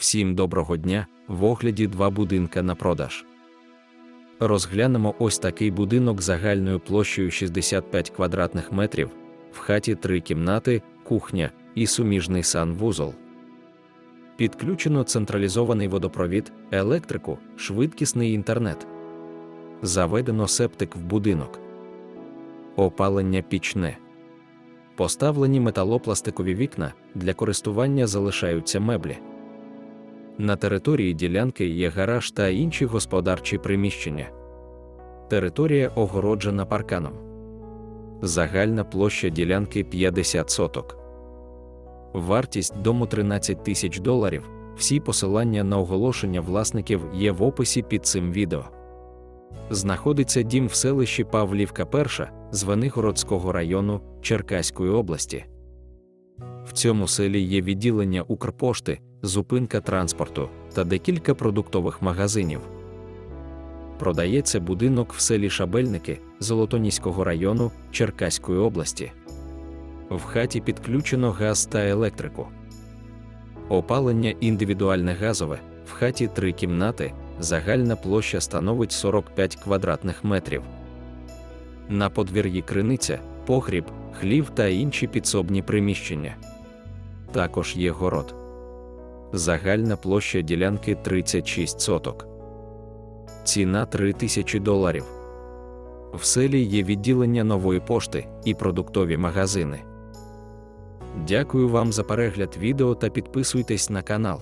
Всім доброго дня! В огляді два будинка на продаж. Розглянемо ось такий будинок загальною площею 65 квадратних метрів, в хаті три кімнати, кухня і суміжний санвузол. Підключено централізований водопровід, електрику, швидкісний інтернет. Заведено септик в будинок. Опалення пічне. Поставлені металопластикові вікна, для користування залишаються меблі. На території ділянки є гараж та інші господарчі приміщення. Територія огороджена парканом. Загальна площа ділянки 50 соток. Вартість дому 13 тисяч доларів. Всі посилання на оголошення власників є в описі під цим відео. Знаходиться дім в селищі Павлівка Перша Звенигородського району Черкаської області. В цьому селі є відділення Укрпошти, зупинка транспорту та декілька продуктових магазинів. Продається будинок в селі Шабельники Золотоніського району Черкаської області. В хаті підключено газ та електрику. Опалення індивідуальне газове. В хаті три кімнати, загальна площа становить 45 квадратних метрів. На подвір'ї криниця, погріб, хлів та інші підсобні приміщення. Також є город. Загальна площа ділянки 36 соток. Ціна 3 тисячі доларів. В селі є відділення нової пошти і продуктові магазини. Дякую вам за перегляд відео та підписуйтесь на канал.